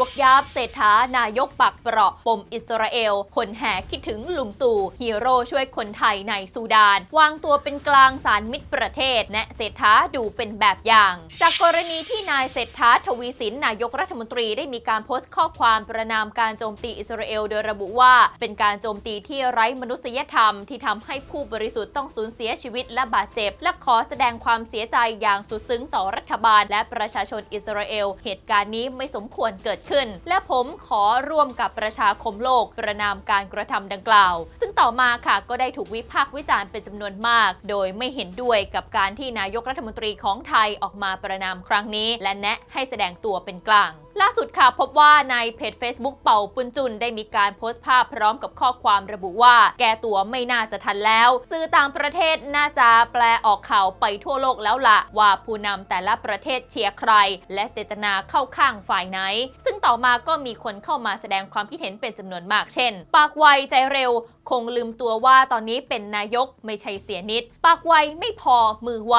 วกยับเศรษฐานายกปักเปราะปมอิสราเอล คนแห่คิดถึงลุงตู่ฮีโร่ช่วยคนไทยในซูดาน วางตัวเป็นกลางสารมิตรประเทศแนะเศรษฐาดูเป็นแบบอย่าง จากกรณีที่นายเศรษฐาทวีสินนายกรัฐมนตรีได้มีการโพสต์ข้อความประนามการโจมตีอิสราเอล โดยระบุว่า เป็นการโจมตีที่ไร้มนุษยธรรมที่ทำให้ผู้บริสุทธิ์ต้องสูญเสียชีวิตและบาดเจ็บ และขอแสดงความเสียใจอย่างสุดซึ้งต่อรัฐบาล และประชาชนอิสราเอล เหตุการณ์นี้ไม่สมควรเกิดขึ้นและผมขอร่วมกับประชาคมโลกประนามการกระทำดังกล่าว ซึ่งต่อมาค่ะก็ได้ถูกวิพากษ์วิจารณ์เป็นจำนวนมาก โดยไม่เห็นด้วยกับการที่นายกรัฐมนตรีของไทยออกมาประนามครั้งนี้ และแนะให้แสดงตัวเป็นกลางล่าสุดค่ะ พบว่าในเพจ Facebook เป่าปุนจุนได้มีการโพสต์ภาพพร้อมกับข้อความระบุว่า แกตัวไม่น่าจะทันแล้ว สื่อต่างประเทศน่าจะแปลออกข่าวไปทั่วโลกแล้วล่ะว่าผู้นำแต่ละประเทศเชียร์ใคร และเจตนาเข้าข้างฝ่ายไหน ซึ่งต่อมาก็มีคนเข้ามาแสดงความคิดเห็นเป็นจำนวนมาก เช่น ปากไวใจเร็ว คงลืมตัวว่าตอนนี้เป็นนายกไม่ใช่เสียนิด ปากไวไม่พอมือไว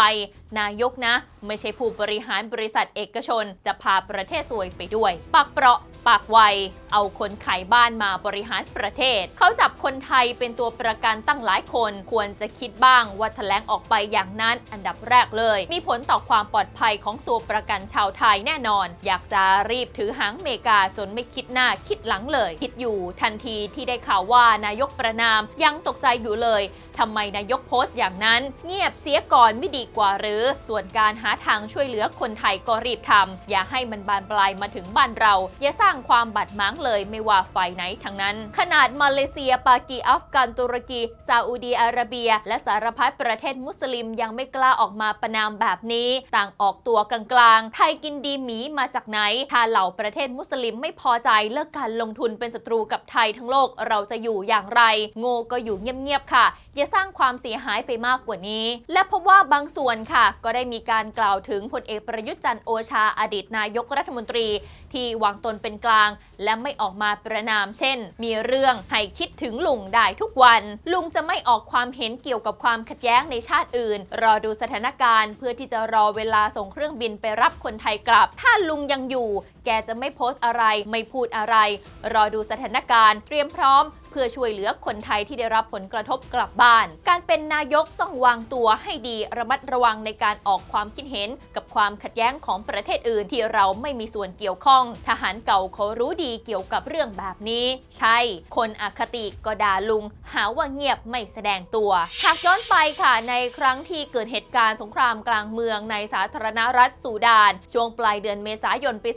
นายกนะ ไม่ใช่ผู้บริหารบริษัทเอกชน จะพาประเทศสวยไปด้วย ปากเปราะ ปากไว เอาคนขายบ้านมาบริหารประเทศ เขาจับคนไทยเป็นตัวประกันตั้งหลายคน ควรจะคิดบ้างว่าแถลงออกไปอย่างนั้นอันดับแรกเลย มีผลต่อความปลอดภัยของตัวประกันชาวไทยแน่นอน อยากจะรีบถือหางเมกาจนไม่คิดหน้าคิดหลังเลย คิดอยู่ทันทีที่ได้ข่าวว่านายกประนามยังตกใจอยู่เลยทำไมนายกโพสต์อย่างนั้น เงียบเสียก่อนไม่ดีกว่าหรือ ส่วนการหาทางช่วยเหลือคนไทยก็รีบทำอย่าให้มันบานปลายมาถึงบ้านเรา อย่าสร้างความบาดหมางเลยไม่ว่าฝ่ายไหนทั้งนั้น ขนาดมาเลเซีย ปากีอัฟกันตุรกีซาอุดีอาระเบีย และสารพัดประเทศมุสลิมยังไม่กล้าออกมาประนามแบบนี้ ต่างออกตัวกลางๆไทยกินดีหมีมาจากไหนถ้าเหล่าประเทศมุสลิมไม่พอใจเลิกการลงทุนเป็นศัตรูกับไทยทั้งโลกเราจะอยู่อย่างไร โง่ก็อยู่เงียบๆค่ะ อย่าสร้างความเสียหายไปมากกว่านี้ และพบว่าบางส่วนค่ะ ก็ได้มีการกล่าวถึงพลเอกประยุทธ์จันทร์โอชาอดีตนายกรัฐมนตรี ที่วางตนเป็นกลาง และไม่ออกมาประนาม เช่น มีเรื่องให้คิดถึงลุงได้ทุกวัน ลุงจะไม่ออกความเห็นเกี่ยวกับความขัดแย้งในชาติอื่น รอดูสถานการณ์เพื่อที่จะรอเวลาส่งเครื่องบินไปรับคนไทยกลับ ถ้าลุงยังอยู่ แกจะไม่โพสต์อะไร ไม่พูดอะไร รอดูสถานการณ์ เตรียมพร้อม เพื่อช่วยเหลือคนไทยที่ได้รับผลกระทบกลับบ้าน การเป็นนายกต้องวางตัวให้ดีระมัดระวังในการออกความคิดเห็น กับความขัดแย้งของประเทศอื่นที่เราไม่มีส่วนเกี่ยวข้อง ทหารเก่าเขารู้ดีเกี่ยวกับเรื่องแบบนี้ ใช่ คนอคติก็ด่าลุง หาว่าเงียบไม่แสดงตัว หากย้อนไปค่ะในครั้งที่เกิดเหตุการณ์สงครามกลางเมืองในสาธารณรัฐซูดาน ช่วงปลายเดือนเมษายนปี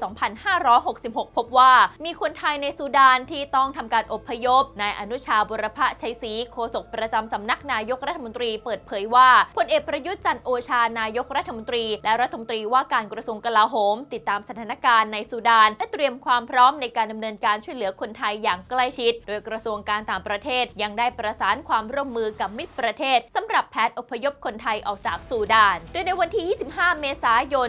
2566 พบว่า มีคนไทยในซูดานที่ต้องทำการอพยพนายอนุชาบุรพชัยศรีโฆษกประจำสำนักนายกรัฐมนตรีเปิดเผยว่าพลเอกประยุทธ์จันโอชานายกรัฐมนตรี และรัฐมนตรีว่าการกระทรวงกลาโหม ติดตามสถานการณ์ในซูดาน และเตรียมความพร้อมในการดำเนินการช่วยเหลือคนไทยอย่างใกล้ชิด โดยกระทรวงการต่างประเทศยังได้ประสานความร่วมมือกับมิตรประเทศสำหรับแพทย์อพยพคนไทยออกจากซูดาน โดยในวันที่ 25 เมษายน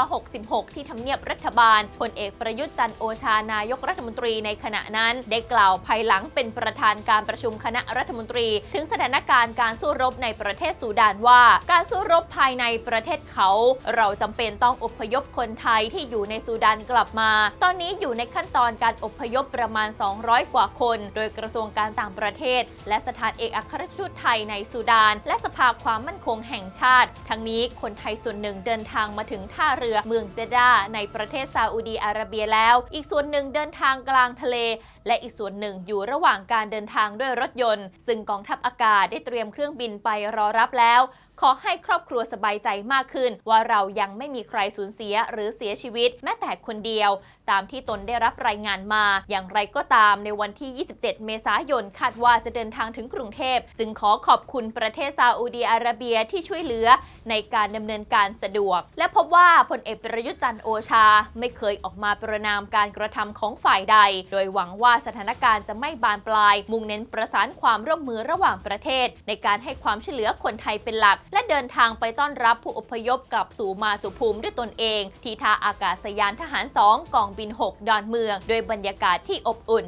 2566 ที่ทำเนียบรัฐบาลพลเอกประยุทธ์จันโอชานายกรัฐมนตรีในขณะนั้น ได้กล่าวภายหลังเป็นประธานการประชุมคณะรัฐมนตรี ถึงสถานการณ์การสู้รบในประเทศซูดานว่า การสู้รบภายในประเทศเขา เราจำเป็นต้องอพยพคนไทยที่อยู่ในซูดานกลับมา ตอนนี้อยู่ในขั้นตอนการอพยพประมาณ 200 กว่าคน โดยกระทรวงการต่างประเทศ และสถานเอกอัครราชทูตไทยในซูดาน และสภาความมั่นคงแห่งชาติ ทั้งนี้คนไทยส่วนหนึ่งเดินทางมาถึงท่าเรือเมืองเจด้าในประเทศซาอุดีอาระเบียแล้ว อีกส่วนหนึ่งเดินทางกลางทะเล และอีกส่วนหนึ่งอยู่ระหว่างการเดินทางด้วยรถยนต์ ซึ่งกองทัพอากาศได้เตรียมเครื่องบินไปรอรับแล้ว ขอให้ครอบครัวสบายใจมากขึ้น ว่าเรายังไม่มีใครสูญเสียหรือเสียชีวิต แม้แต่คนเดียว ตามที่ตนได้รับรายงานมา อย่างไรก็ตามในวันที่ 27 เมษายนคาดว่าจะเดินทางถึงกรุงเทพ จึงขอขอบคุณประเทศซาอุดีอาระเบียที่ช่วยเหลือ ในการดำเนินการสะดวก และพบว่าพลเอกประยุทธ์จันทร์โอชา ไม่เคยออกมาประนามการกระทำของฝ่ายใด โดยหวังว่าสถานการณ์จะไม่บานปลาย มุ่งเน้นประสานความร่วมมือระหว่างประเทศ ในการให้ความช่วยเหลือคนไทยเป็นหลักและเดินทางไปต้อนรับผู้อพยพกลับสู่มาสุภูมิด้วยตนเอง ที่ท่าอากาศยานทหาร 2 กองบิน 6 ดอนเมือง โดยบรรยากาศที่อบอุ่น